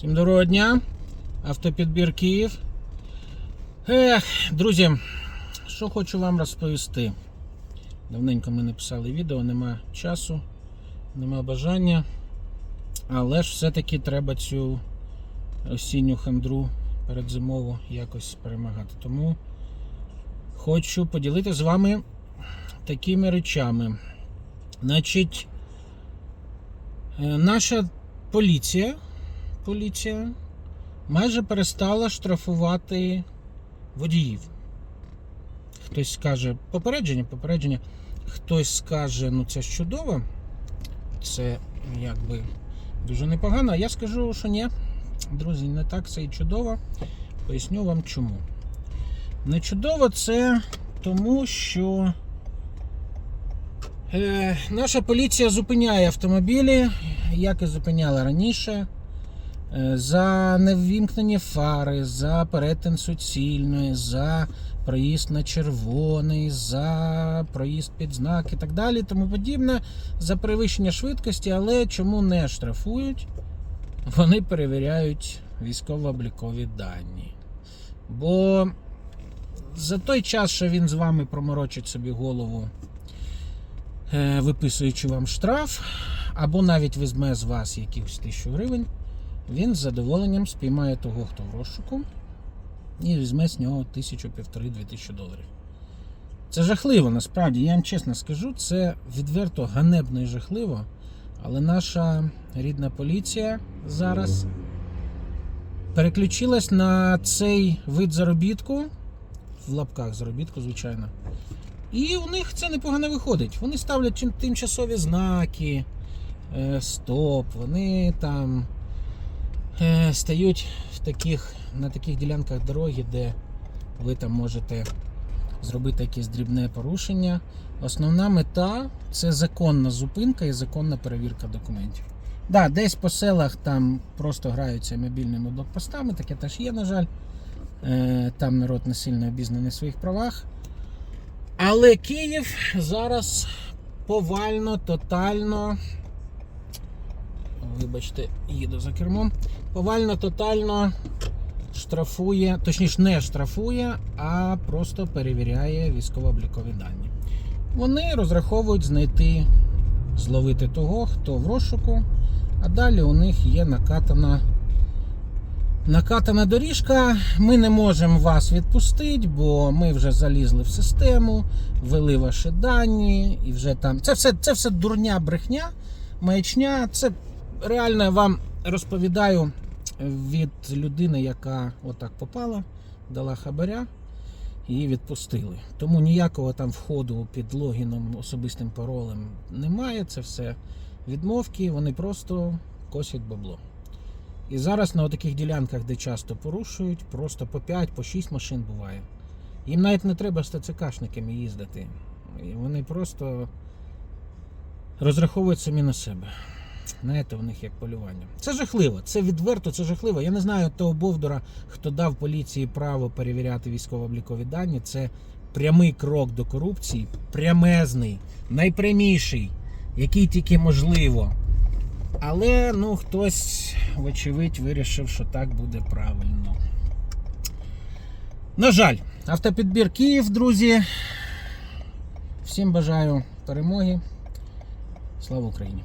Всім доброго дня. Автопідбір Київ. Ех, друзі, що хочу вам розповісти. Давненько ми не писали відео, нема часу, нема бажання. Але ж все-таки треба цю осінню хандру передзимову якось перемагати. Тому хочу поділитися з вами такими речами. Значить, е, наша поліція поліція майже перестала штрафувати водіїв. Хтось скаже попередження, попередження. Хтось скаже, ну це ж чудово, це якби дуже непогано. А я скажу, що ні. Друзі, не так це і чудово. Поясню вам чому. Не чудово це тому, що е, наша поліція зупиняє автомобілі, як і зупиняла раніше. За неввімкнені фари, за перетин суцільної, за проїзд на червоний, за проїзд під знак і так далі, тому подібне, за перевищення швидкості, але чому не штрафують? Вони перевіряють військово-облікові дані. Бо за той час, що він з вами проморочить собі голову, е, виписуючи вам штраф, або навіть візьме з вас якихось тисячу гривень він з задоволенням спіймає того, хто в розшуку, і візьме з нього тисячу півтори-дві тисячі доларів. Це жахливо, насправді, я вам чесно скажу, це відверто ганебно і жахливо. Але наша рідна поліція зараз переключилась на цей вид заробітку, в лапках заробітку, звичайно. І у них це непогано виходить. Вони ставлять тимчасові знаки, е, стоп, вони там стають в таких, на таких ділянках дороги, де ви там можете зробити якесь дрібне порушення. Основна мета це законна зупинка і законна перевірка документів. Да, десь по селах там просто граються мобільними блокпостами, таке теж є, на жаль. Е, Там народ не сильно обізнаний в своїх правах. Але Київ зараз повально, тотально. Вибачте, їду за кермом. Повально, тотально штрафує, точніше, не штрафує, а просто перевіряє військово-облікові дані. Вони розраховують знайти, зловити того, хто в розшуку, а далі у них є накатана. Накатана доріжка, ми не можемо вас відпустити, бо ми вже залізли в систему, ввели ваші дані, і вже там. Це все, це все дурня, брехня, маячня. Це реально вам розповідаю від людини, яка отак попала, дала хабаря і відпустили. Тому ніякого там входу під логіном, особистим паролем немає. Це все відмовки, вони просто косять бабло. І зараз на таких ділянках, де часто порушують, просто по 5, по 6 машин буває. Їм навіть не треба з ТЦКшниками їздити. І Вони просто розраховують самі на себе. Знаєте, у них як полювання. Це жахливо, це відверто, це жахливо. Я не знаю того Бовдора, хто дав поліції право перевіряти військово-облікові дані. Це прямий крок до корупції, прямезний, найпряміший, який тільки можливо. Але ну, хтось, вочевидь, вирішив, що так буде правильно. На жаль, автопідбір Київ, друзі. Всім бажаю перемоги. Слава Україні!